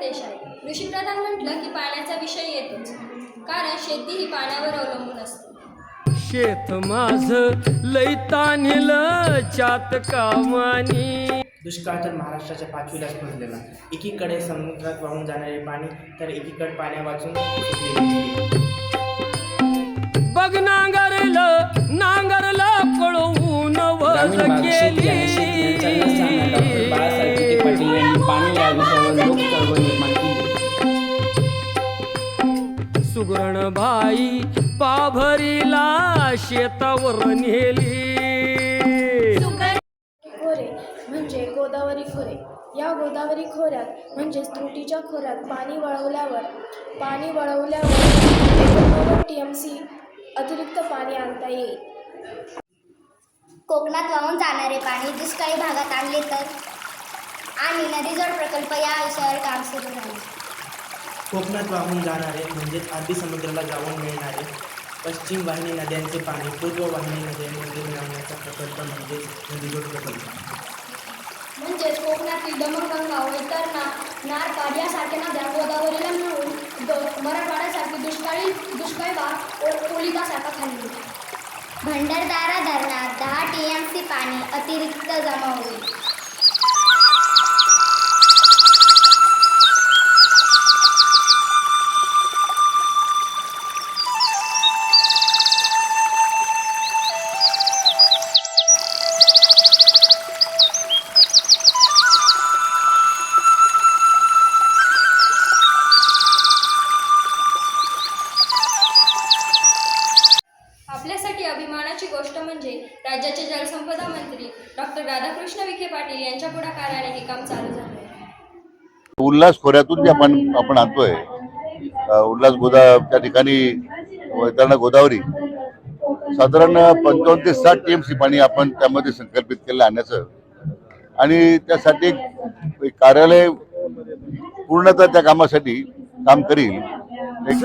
देश आहे. कृषीप्रधान म्हटलं की पाण्याचा विषय येतोच. कारण शेती ही पाण्यावर अवलंबून असते. शेत माझ लैतानिल चात कामानी. दुष्काळ तर महाराष्ट्राच्या पाचवीलाच पडलेला. एकीकडे समुद्रात वाहून जाणारे पाणी तर एकीकडे पाण्या वाचून बघ नांगरलं नांगरलं कळवून वज गेली. या विषयावर लोक चळवळ निर्माण केली सुगरण बाई पाभरीला शेतावर नेली. खोरे म्हणजे गोदावरी खोरे. या गोदावरी खोऱ्यात म्हणजेच त्रुटीच्या खोऱ्यात पाणी वळवल्यावर पाणी वळवल्यावर एकोणनव्वद टी एम सी अतिरिक्त पाणी आणता येईल. कोकणात वाहून जाणारे पाणी दुष्काळी भागात आणले तर? आणि नदीजोड प्रकल्प या विषयावर काम सुरू झाले. कोकणात वाहून जाणारे म्हणजेच अरबी समुद्राला जाऊन मिळणारे पश्चिम वाहिनी नद्यांचे पाणी पूर्व वाहिनी नद्यांमध्ये मिळवण्याचा प्रकल्प म्हणजेच नदीजोड प्रकल्प. म्हणजेच कोकणातील दमणगंगा वैतरणा नारपाड यासारख्या नद्या गोदावरीला मिळून द- मराठवाड्यासारखी दुष्काळी दुष्काळी भाग ओ- ओलितासारखा खाली भंडारदारा धरणात दहा टी एम सी पाणी अतिरिक्त जमा होईल. गोष्ट म्हणजे राज्याचे जलसंपदा मंत्री डॉक्टर राधाकृष्ण विखे पाटील यांच्या पुढाकाराने हे काम चालू झालं उल्हास खोऱ्यातून जे आपण आपण आणतोय उल्हास गोदा त्या ठिकाणी वैतरणा गोदावरी साधारण पंचावन्न ते साठ टी एम सी पाणी आपण त्यामध्ये संकल्पित केलं आणण्याचं. आणि त्यासाठी एक- कार्यालय पूर्णतः त्या कामासाठी काम करील. एक